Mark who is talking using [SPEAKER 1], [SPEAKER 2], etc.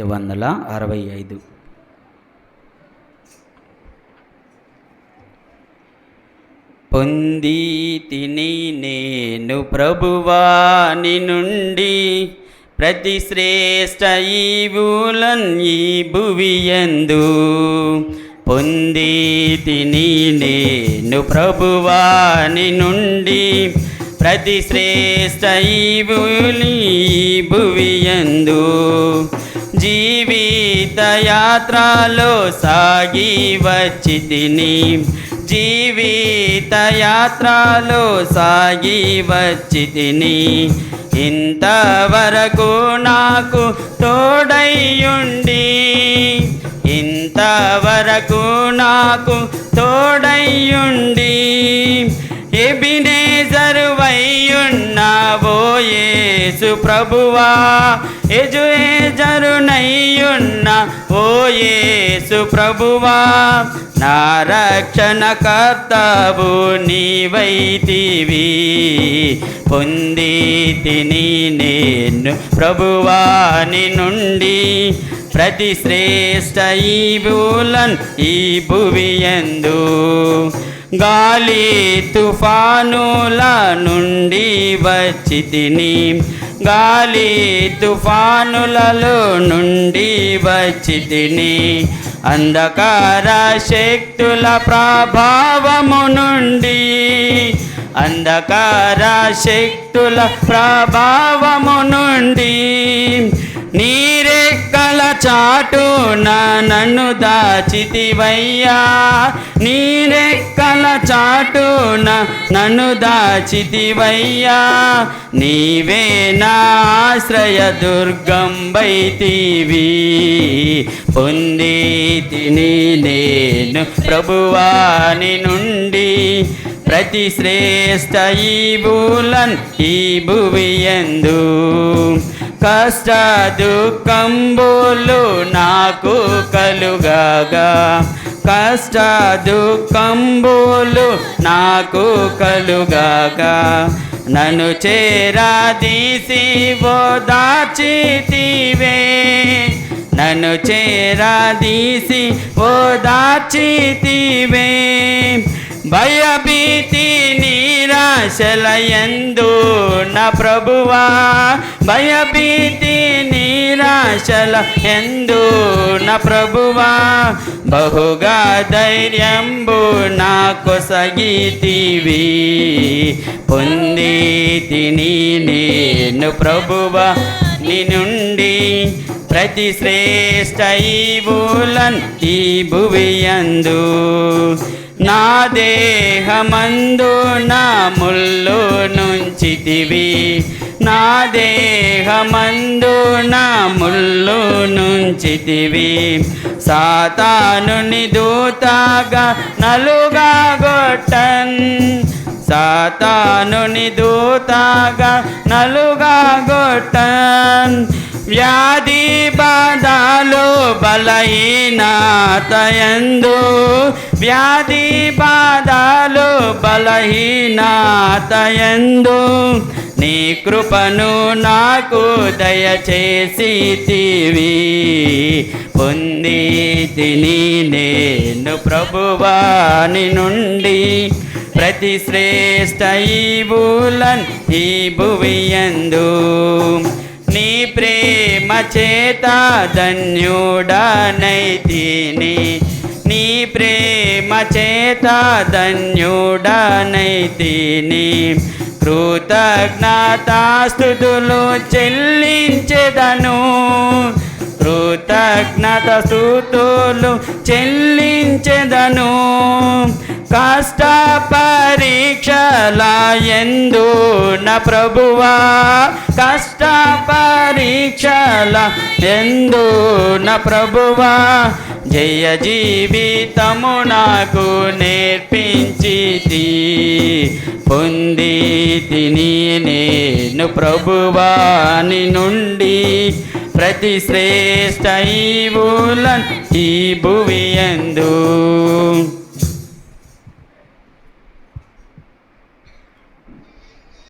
[SPEAKER 1] ఐదు వందల అరవై ఐదు. పొంది తిని నేను ప్రభువాని నుండి ప్రతి శ్రేష్ట ఈవులన్ ఈ భువియందు. పొంది తిని నేను ప్రభువాని నుండి ప్రతి శ్రేష్ట ఈవులి భువియందు. జీవిత యాత్రలో సాగి వచ్చి తిని జీవిత యాత్రలో సాగి వచ్చి తిని ఇంతవరకు నాకు తోడయ్యుండి. ఇంతవరకు నాకు తోడయ్యుండి. ఎబినే యేసు ప్రభువా ఎజు జరునయ్యున్న ఓ యేసు ప్రభువా నా రక్షణ కర్తవు నీవైతివి పొంది తిని నేను ప్రభువాని నుండి ప్రతి శ్రేష్ట ఈ బూలన్ ఈ భువియందు గాలి తుఫానుల నుండి వచ్చి తిని గాలి తుఫానులలో నుండి వచ్చితిని అంధకార శక్తుల ప్రభావము నుండి అంధకార శక్తుల ప్రభావము నుండి చాటున నన్ను దాచితివయ్యా. నీరెక్కల చాటున నన్ను దాచితివయ్యా. నీవే నా ఆశ్రయ దుర్గం బైతివి పొంది తిని నేను ప్రభువాని నుండి. ప్రతి శ్రేష్ట ఈ బూలన్ ఈ భువియందు కష్ట దుఃఖంబులు నాకు కలుగాగా. కష్ట దుఃఖంబులు నాకు కలుగాగా. నన్ను చేరాదీసి ఓదాచితివే నన్ను చేరాదీసి ఓదాచితివే భయభీతి నీరాశలయందు నా ప్రభువా భయభీతి నిరాశల ఎందు నా ప్రభువా? బహుగా ధైర్యంబు నా కొసగితివి పొంది తిని నేను ప్రభువా. నీ నుండి ప్రతి శ్రేష్ట ఈవులన్ ఈ భువియందు నా దేహమందు నా ముళ్ళు నుంచితివి. నా దేహమందు నా ముళ్ళు నుంచితివి. సాతానుని దూతగా నలుగా గొట్టన్. సాతానుని దూతగా నలుగా గొట్టన్. వ్యాధి బాధలు బలహీనాతయందు వ్యాధి బాధలు బలహీనాతయందు నీ కృపను నాకు దయచేసి తీవి పొంది తిని నేను ప్రభువాని నుండి. ప్రతి శ్రేష్ట ఈవులన్ ఈ భువియందు నీ ప్రేమ చేత ధన్యుడనైతిని. నీ ప్రేమ చేత ధన్యుడనైతిని. కృతజ్ఞతాస్తుతులు చెల్లించెదను. కృతజ్ఞత స్థుతులు చెల్లించెదను. కష్ట పరీక్షల ఎందు నా ప్రభువా కష్ట పరీక్షల ఎందు నా ప్రభువా జయ జీవితము నాకు నేర్పించితి. పొంది నిన్ను ప్రభువాని నుండి ప్రతి శ్రేష్ట ఈవులన్ ఈ భువియందు